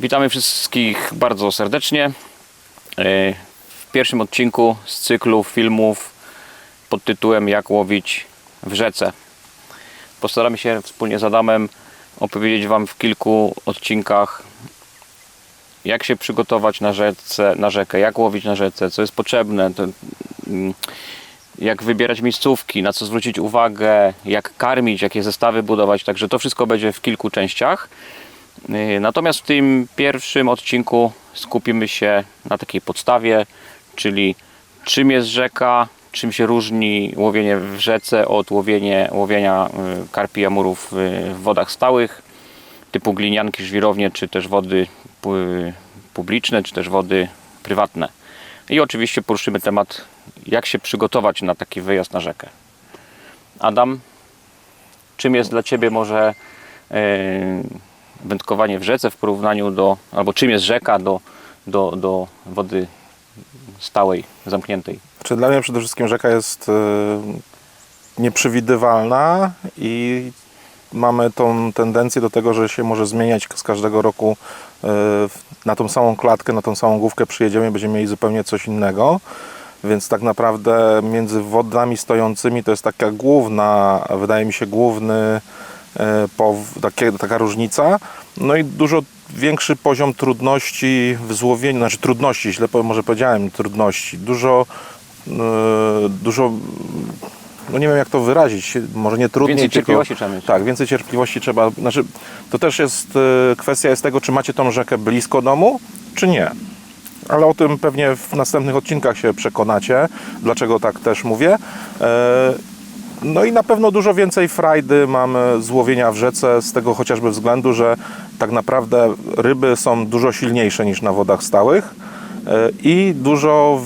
Witamy wszystkich bardzo serdecznie e, w pierwszym odcinku z cyklu filmów pod tytułem Jak łowić w rzece. Postaramy się wspólnie z Adamem opowiedzieć Wam w kilku odcinkach jak się przygotować na, rzece, na rzekę, jak łowić na rzece, co jest potrzebne, to, mm, jak wybierać miejscówki, na co zwrócić uwagę, jak karmić, jakie zestawy budować. Także to wszystko będzie w kilku częściach. Yy, Natomiast w tym pierwszym odcinku skupimy się na takiej podstawie, czyli czym jest rzeka, czym się różni łowienie w rzece od łowienie, łowienia yy, karpi i amurów yy, w wodach stałych, typu glinianki, żwirownie, czy też wody pu- publiczne, czy też wody prywatne. I oczywiście poruszymy temat, jak się przygotować na taki wyjazd na rzekę. Adam, czym jest dla Ciebie może yy, wędkowanie w rzece w porównaniu do, albo czym jest rzeka do, do, do wody stałej, zamkniętej? Czy dla mnie przede wszystkim rzeka jest e, nieprzewidywalna i mamy tą tendencję do tego, że się może zmieniać z każdego roku w- na tą samą klatkę, na tą samą główkę przyjedziemy i będziemy mieli zupełnie coś innego. Więc tak naprawdę między wodami stojącymi to jest taka główna, wydaje mi się, główny takie, taka różnica. No i dużo większy poziom trudności w złowieniu, znaczy trudności, źle może powiedziałem, trudności. Dużo, e, dużo, no nie wiem jak to wyrazić, może nie trudniej, Więcej tylko- cierpliwości trzeba mieć. Tak, więcej cierpliwości trzeba, znaczy to też jest e, kwestia jest tego, czy macie tą rzekę blisko domu, czy nie. Ale o tym pewnie w następnych odcinkach się przekonacie, dlaczego tak też mówię. No i na pewno dużo więcej frajdy mamy z łowienia w rzece, z tego chociażby względu, że tak naprawdę ryby są dużo silniejsze niż na wodach stałych e, i dużo,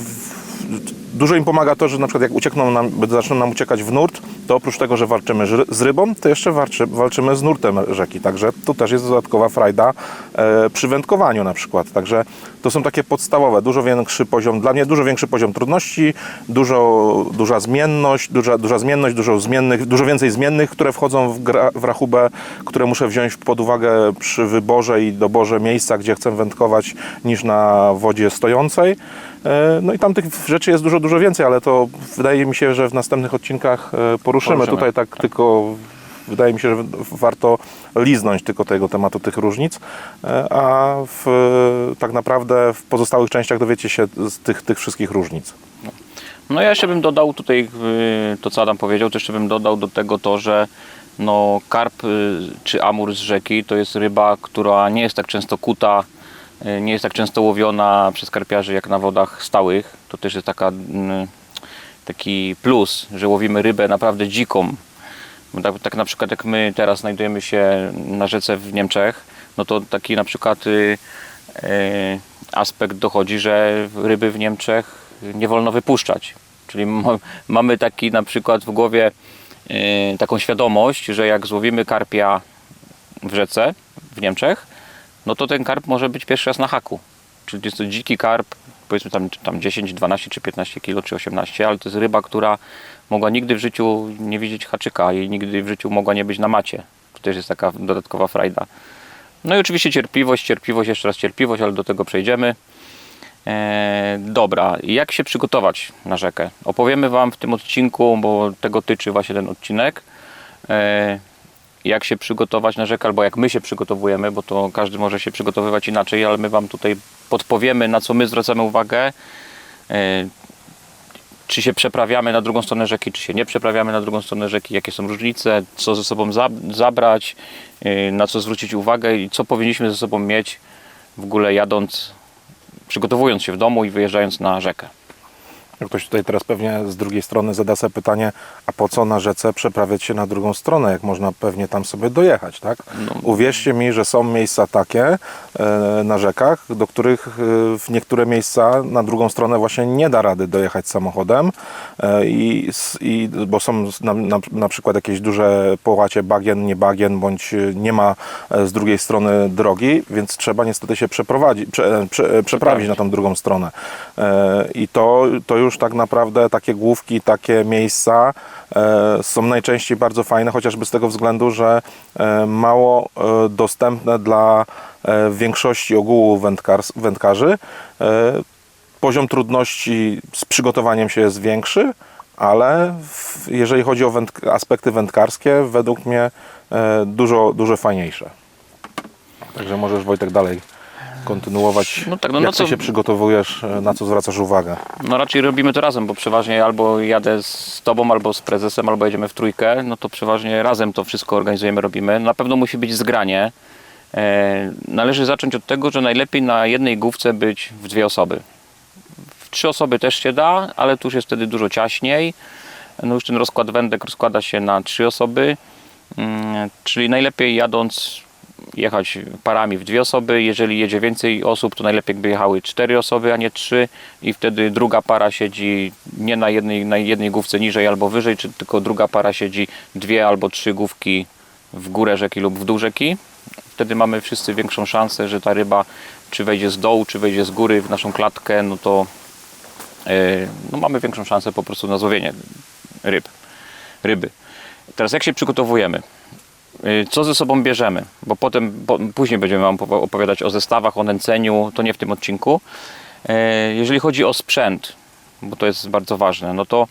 dużo im pomaga to, że na przykład jak uciekną nam, zaczną nam uciekać w nurt, to oprócz tego, że walczymy z rybą, to jeszcze walczy, walczymy z nurtem rzeki, także tu też jest dodatkowa frajda e, przy wędkowaniu na przykład, także to są takie podstawowe, dużo większy poziom, dla mnie dużo większy poziom trudności, dużo, duża zmienność, duża, duża zmienność, dużo zmiennych, dużo więcej zmiennych, które wchodzą w, gra, w rachubę, które muszę wziąć pod uwagę przy wyborze i doborze miejsca, gdzie chcę wędkować, niż na wodzie stojącej. E, No i tam tych rzeczy jest dużo, dużo więcej, ale to wydaje mi się, że w następnych odcinkach e, poruszymy. Poruszymy, Tutaj tak, tylko wydaje mi się, że warto liznąć tylko tego tematu, tych różnic, e, a w, tak naprawdę w pozostałych częściach dowiecie się z tych, tych wszystkich różnic. No ja jeszcze bym dodał tutaj y, to, co Adam powiedział, to jeszcze bym dodał do tego to, że no, karp y, czy amur z rzeki to jest ryba, która nie jest tak często kuta, nie jest tak często łowiona przez karpiarzy jak na wodach stałych. To też jest taka, taki plus, że łowimy rybę naprawdę dziką. Tak, tak na przykład jak my teraz znajdujemy się na rzece w Niemczech, no to taki na przykład y, y, aspekt dochodzi, że ryby w Niemczech nie wolno wypuszczać. Czyli ma, mamy taki na przykład w głowie y, taką świadomość, że jak złowimy karpia w rzece w Niemczech, no to ten karp może być pierwszy raz na haku. Czyli jest to dziki karp, powiedzmy tam, tam 10, 12 czy 15 kg, czy 18, ale to jest ryba, która mogła nigdy w życiu nie widzieć haczyka i nigdy w życiu mogła nie być na macie. To też jest taka dodatkowa frajda. No i oczywiście cierpliwość, cierpliwość, jeszcze raz cierpliwość, ale do tego przejdziemy. E, dobra, jak się przygotować na rzekę? Opowiemy Wam w tym odcinku, bo tego tyczy właśnie ten odcinek. E, jak się przygotować na rzekę, albo jak my się przygotowujemy, bo to każdy może się przygotowywać inaczej, ale my Wam tutaj podpowiemy, na co my zwracamy uwagę. E, czy się przeprawiamy na drugą stronę rzeki, czy się nie przeprawiamy na drugą stronę rzeki, jakie są różnice, co ze sobą za, zabrać, e, na co zwrócić uwagę i co powinniśmy ze sobą mieć w ogóle jadąc, przygotowując się w domu i wyjeżdżając na rzekę. Jak Ktoś tutaj teraz pewnie z drugiej strony zada sobie pytanie, a po co na rzece przeprawiać się na drugą stronę, jak można pewnie tam sobie dojechać, tak? Uwierzcie mi, że są miejsca takie e, na rzekach, do których e, w niektóre miejsca na drugą stronę właśnie nie da rady dojechać samochodem, e, i, i, bo są na, na, na przykład jakieś duże połacie bagien, nie bagien, bądź nie ma z drugiej strony drogi, więc trzeba niestety się przeprowadzić, prze, prze, przeprawić na tą drugą stronę. I to, to już już tak naprawdę takie główki, takie miejsca e, są najczęściej bardzo fajne, chociażby z tego względu, że e, mało e, dostępne dla większości ogółu wędkarzy. Poziom trudności z przygotowaniem się jest większy, ale jeżeli chodzi o aspekty wędkarskie, według mnie dużo, dużo fajniejsze. Także możesz Wojtek dalej kontynuować. No tak, no jak na ty co- się przygotowujesz, e, na co zwracasz uwagę? No raczej robimy to razem, bo przeważnie albo jadę z tobą, albo z prezesem, albo jedziemy w trójkę, no to przeważnie razem to wszystko organizujemy, robimy. Na pewno musi być zgranie. E, należy zacząć od tego, że najlepiej na jednej główce być w dwie osoby. W trzy osoby też się da, ale tu już jest wtedy dużo ciaśniej. No już ten rozkład wędek rozkłada się na trzy osoby, Mm, czyli najlepiej jadąc jechać parami w dwie osoby. Jeżeli jedzie więcej osób, to najlepiej jakby jechały cztery osoby, a nie trzy i wtedy druga para siedzi nie na jednej, na jednej główce niżej albo wyżej, czy tylko druga para siedzi dwie albo trzy główki w górę rzeki lub w dół rzeki. Wtedy mamy wszyscy większą szansę, że ta ryba czy wejdzie z dołu, czy wejdzie z góry w naszą klatkę, no to yy, no mamy większą szansę po prostu na złowienie ryb, ryby. Teraz jak się przygotowujemy? Y, Co ze sobą bierzemy? Bo potem, po, później będziemy Wam opowi- opowiadać o zestawach, o nęceniu, to nie w tym odcinku. E, Jeżeli chodzi o sprzęt, bo to jest bardzo ważne, no to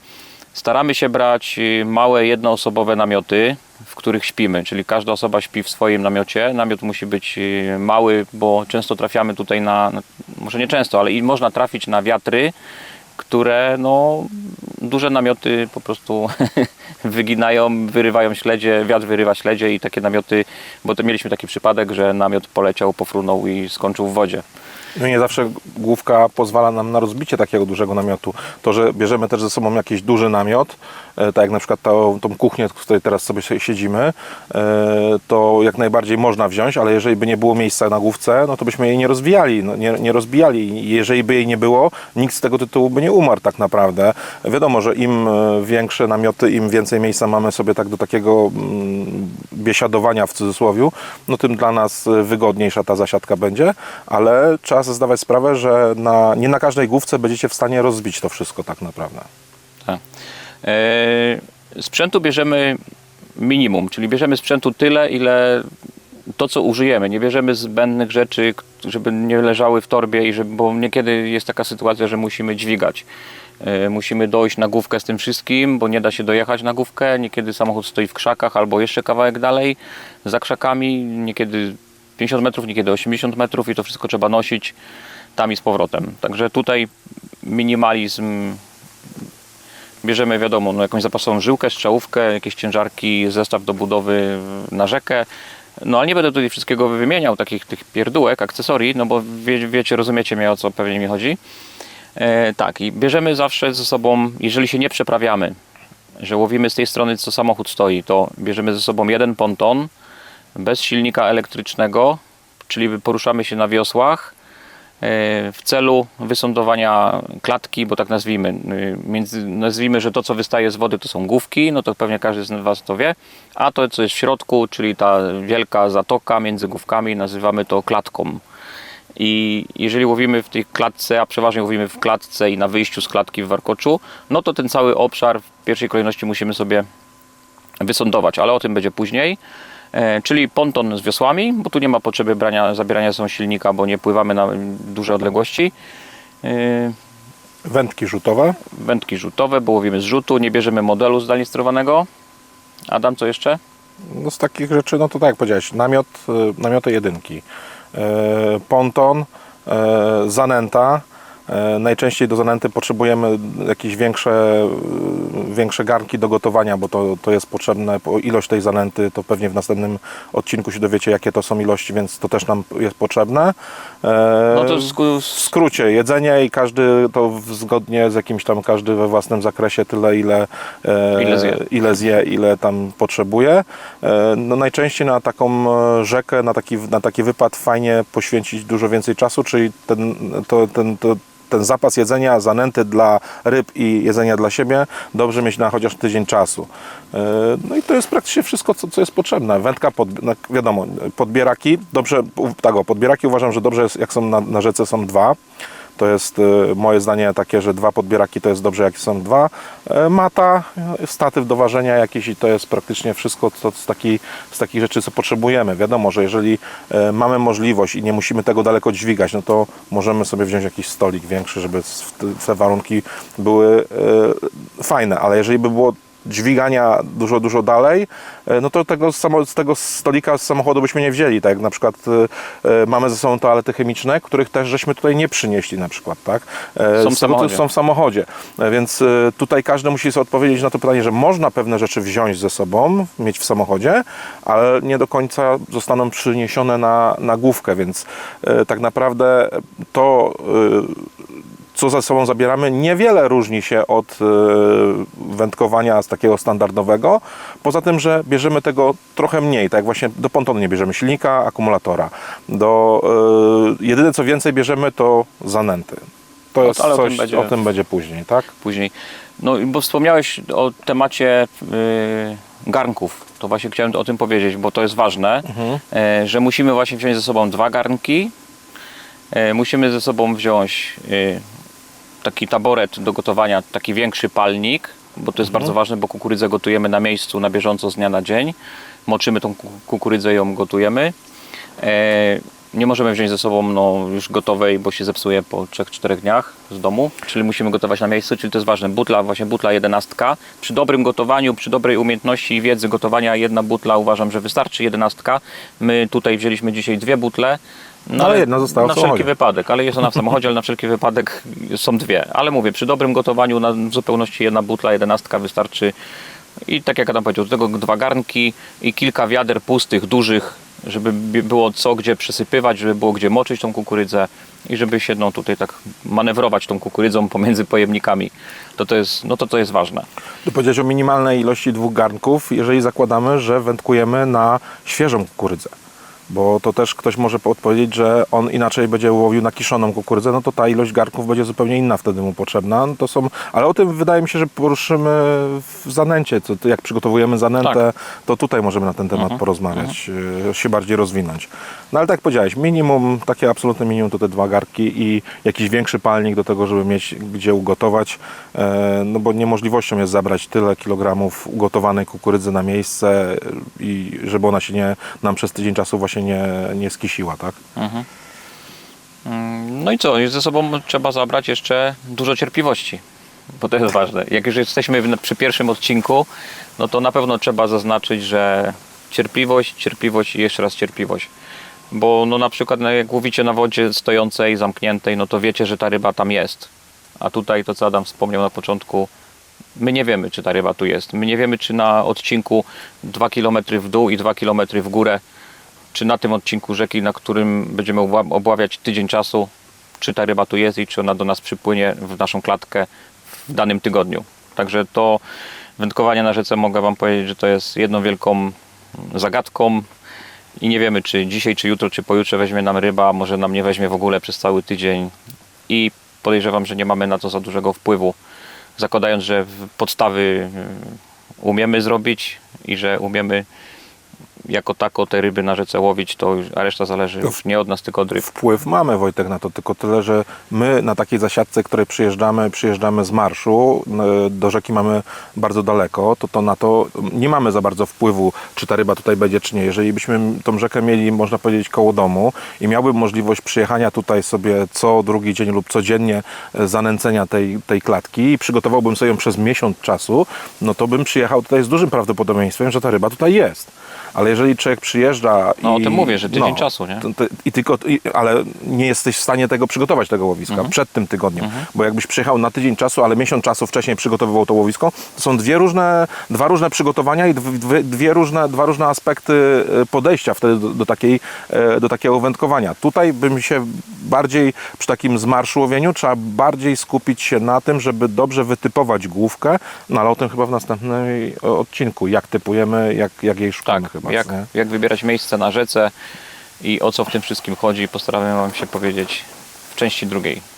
staramy się brać y, małe jednoosobowe namioty, w których śpimy, czyli każda osoba śpi w swoim namiocie. Namiot musi być y, mały, bo często trafiamy tutaj na może nie często, ale i można trafić na wiatry, które no, duże namioty po prostu wyginają, wyrywają śledzie, wiatr wyrywa śledzie i takie namioty, bo to mieliśmy taki przypadek, że namiot poleciał, pofrunął i skończył w wodzie. No nie zawsze główka pozwala nam na rozbicie takiego dużego namiotu. To, że bierzemy też ze sobą jakiś duży namiot, e, tak jak na przykład tą, tą kuchnię, w której teraz sobie si- siedzimy, e, to jak najbardziej można wziąć, ale jeżeli by nie było miejsca na główce, no to byśmy jej nie rozwijali, no nie, nie rozbijali. Jeżeli by jej nie było, nikt z tego tytułu by nie umarł tak naprawdę. Wiadomo, że im e, większe namioty, im więcej miejsca mamy sobie tak do takiego mm, biesiadowania w cudzysłowie, no tym dla nas wygodniejsza ta zasiadka będzie, ale trzeba sobie zdawać sprawę, że na, nie na każdej główce będziecie w stanie rozbić to wszystko tak naprawdę. Tak. E, sprzętu bierzemy minimum, czyli bierzemy sprzętu tyle, ile to, co użyjemy. Nie bierzemy zbędnych rzeczy, żeby nie leżały w torbie, i żeby, bo niekiedy jest taka sytuacja, że musimy dźwigać. E, Musimy dojść na główkę z tym wszystkim, bo nie da się dojechać na główkę. Niekiedy samochód stoi w krzakach albo jeszcze kawałek dalej, za krzakami. Niekiedy 50 metrów, niekiedy 80 metrów i to wszystko trzeba nosić tam i z powrotem. Także tutaj minimalizm bierzemy, wiadomo, no, jakąś zapasową żyłkę, strzałówkę, jakieś ciężarki, zestaw do budowy na rzekę. No ale nie będę tutaj wszystkiego wymieniał, takich tych pierdółek, akcesorii, no bo wie, wiecie, rozumiecie mnie o co pewnie mi chodzi. E, tak, i bierzemy zawsze ze sobą, jeżeli się nie przeprawiamy, że łowimy z tej strony, co samochód stoi, to bierzemy ze sobą jeden ponton bez silnika elektrycznego, czyli poruszamy się na wiosłach e, w celu wysądowania klatki, bo tak nazwijmy. Y, Między, nazwijmy, że to co wystaje z wody to są główki, no to pewnie każdy z Was to wie, a to co jest w środku, czyli ta wielka zatoka między główkami, nazywamy to klatką. I jeżeli łowimy w tej klatce, a przeważnie łowimy w klatce i na wyjściu z klatki w warkoczu, no to ten cały obszar w pierwszej kolejności musimy sobie wysądować, ale o tym będzie później. E, czyli ponton z wiosłami, bo tu nie ma potrzeby brania, zabierania są silnika, bo nie pływamy na duże odległości. E, Wędki rzutowe. wędki rzutowe, bo łowimy z rzutu, nie bierzemy modelu zdalnie sterowanego. Adam, co jeszcze? No z takich rzeczy, no to tak jak powiedziałeś, namiot, y, namioty jedynki, e, ponton, e, zanęta. E, Najczęściej do zanęty potrzebujemy jakieś większe, y, większe garnki do gotowania, bo to, to jest potrzebne. Po ilość tej zanęty to pewnie w następnym odcinku się dowiecie, jakie to są ilości, więc to też nam jest potrzebne. E, No to w skrócie, jedzenie i każdy to zgodnie z jakimś tam, każdy we własnym zakresie tyle, ile, e, Ile zje. ile zje, ile tam potrzebuje. E, No najczęściej na taką e, rzekę, na taki, na taki wypad fajnie poświęcić dużo więcej czasu, czyli ten, to, ten, to, ten zapas jedzenia, zanęty dla ryb i jedzenia dla siebie dobrze mieć na chociaż tydzień czasu. E, No i to jest praktycznie wszystko, co, co jest potrzebne. Wędka, pod, wiadomo, podbieraki, dobrze, tak o, podbieraki uważam, że dobrze jest, jak są na, na rzece są dwa, To jest e, moje zdanie takie, że dwa podbieraki to jest dobrze, jak są dwa. E, Mata, statyw do ważenia jakiś i to jest praktycznie wszystko to z, taki, z takich rzeczy, co potrzebujemy. Wiadomo, że jeżeli e, mamy możliwość i nie musimy tego daleko dźwigać, no to możemy sobie wziąć jakiś stolik większy, żeby te- warunki były fajne, ale jeżeli by było dźwigania dużo, dużo dalej, e, no to tego, z tego stolika z samochodu byśmy nie wzięli, tak na przykład e, e, mamy ze sobą toalety chemiczne, których też żeśmy tutaj nie przynieśli na przykład, tak? Są w samochodzie. są w samochodzie, więc tutaj każdy musi sobie odpowiedzieć na to pytanie, że można pewne rzeczy wziąć ze sobą, mieć w samochodzie, ale nie do końca zostaną przyniesione na, na główkę, więc tak naprawdę to co ze sobą zabieramy, niewiele różni się od e, wędkowania z takiego standardowego. Poza tym, że bierzemy tego trochę mniej, tak jak właśnie do pontonu nie bierzemy silnika, akumulatora. Do, e, jedyne co więcej bierzemy to zanęty. To jest ale o tym coś, będzie- o tym będzie później, tak? później. No bo wspomniałeś o temacie y, garnków. To właśnie chciałem o tym powiedzieć, bo to jest ważne, e, że musimy właśnie wziąć ze sobą dwa garnki. Musimy ze sobą wziąć taki taboret do gotowania, taki większy palnik, bo to jest bardzo ważne, bo kukurydzę gotujemy na miejscu, na bieżąco z dnia na dzień. Moczymy tą ku- kukurydzę i ją gotujemy. E, nie możemy wziąć ze sobą no, już gotowej, bo się zepsuje po 3-4 dniach z domu, czyli musimy gotować na miejscu, czyli to jest ważne. Butla, właśnie butla jedenastka. Przy dobrym gotowaniu, przy dobrej umiejętności i wiedzy gotowania jedna butla uważam, że wystarczy jedenastka. My tutaj wzięliśmy dzisiaj dwie butle. No, Ale jedna została w Na wszelki wypadek, ale jest ona w samochodzie, ale na wszelki wypadek są dwie. Ale mówię, przy dobrym gotowaniu na w zupełności jedna butla, jedenastka wystarczy. I tak jak Adam powiedział, do tego dwa garnki i kilka wiader pustych, dużych, żeby było co gdzie przesypywać, żeby było gdzie moczyć tą kukurydzę i żeby się no, tutaj tak manewrować tą kukurydzą pomiędzy pojemnikami. To, to, jest, no to, to jest ważne. Tu powiedziałeś o minimalnej ilości dwóch garnków, jeżeli zakładamy, że wędkujemy na świeżą kukurydzę. Bo to też ktoś może odpowiedzieć, że on inaczej będzie łowił na kiszoną kukurydzę, no to ta ilość garnków będzie zupełnie inna wtedy mu potrzebna. No to są, ale o tym wydaje mi się, że poruszymy w zanęcie. To, to jak przygotowujemy zanętę, Tak. to tutaj możemy na ten temat porozmawiać, e, się bardziej rozwinąć. No ale tak jak powiedziałeś, minimum, takie absolutne minimum to te dwa garki i jakiś większy palnik do tego, żeby mieć gdzie ugotować, e, no bo niemożliwością jest zabrać tyle kilogramów ugotowanej kukurydzy na miejsce i żeby ona się nie, nam przez tydzień czasu właśnie nie, nie skisiła, tak? Mm, No i co? Ze sobą trzeba zabrać jeszcze dużo cierpliwości, bo to jest ważne. Jak już jesteśmy przy pierwszym odcinku, no to na pewno trzeba zaznaczyć, że cierpliwość, cierpliwość i jeszcze raz cierpliwość. Bo no na przykład no jak łowicie na wodzie stojącej, zamkniętej, no to wiecie, że ta ryba tam jest. A tutaj to, co Adam wspomniał na początku, my nie wiemy, czy ta ryba tu jest. My nie wiemy, czy na odcinku 2 km w dół i 2 km w górę czy na tym odcinku rzeki, na którym będziemy obła- obławiać tydzień czasu, czy ta ryba tu jest i czy ona do nas przypłynie w naszą klatkę w danym tygodniu. Także to wędkowanie na rzece mogę Wam powiedzieć, że to jest jedną wielką zagadką i nie wiemy, czy dzisiaj, czy jutro, czy pojutrze weźmie nam ryba, może nam nie weźmie w ogóle przez cały tydzień i podejrzewam, że nie mamy na to za dużego wpływu, zakładając, że podstawy y, umiemy zrobić i że umiemy jako tako te ryby na rzece łowić, to już, a reszta zależy już nie od nas, tylko od ryb. Wpływ mamy, Wojtek, na to, tylko tyle, że my na takiej zasiadce, której przyjeżdżamy, przyjeżdżamy z marszu, do rzeki mamy bardzo daleko, to, to na to nie mamy za bardzo wpływu, czy ta ryba tutaj będzie, czy nie. Jeżeli byśmy tą rzekę mieli, można powiedzieć, koło domu i miałbym możliwość przyjechania tutaj sobie co drugi dzień lub codziennie e, zanęcenia tej, tej klatki i przygotowałbym sobie ją przez miesiąc czasu, no to bym przyjechał tutaj z dużym prawdopodobieństwem, że ta ryba tutaj jest. Ale jeżeli człowiek przyjeżdża No, i... o tym mówię, że tydzień czasu, nie? to- to- I tylko, i, ale nie jesteś w stanie tego przygotować, tego łowiska, Mhm. przed tym tygodniem. Bo jakbyś przyjechał na tydzień czasu, ale miesiąc czasu wcześniej przygotowywał to łowisko, to są dwie różne, dwa różne przygotowania i dwie, dwie różne, dwa różne aspekty e, podejścia wtedy do, do, takiej, e, do takiego wędkowania. Tutaj bym się bardziej przy takim zmarszu łowieniu trzeba bardziej skupić się na tym, żeby dobrze wytypować główkę, no ale o tym chyba w następnym e, odcinku, jak typujemy, jak, jak jej szukamy Tak, chyba. Jak, jak wybierać miejsce na rzece i o co w tym wszystkim chodzi, postaramy Wam się powiedzieć w części drugiej.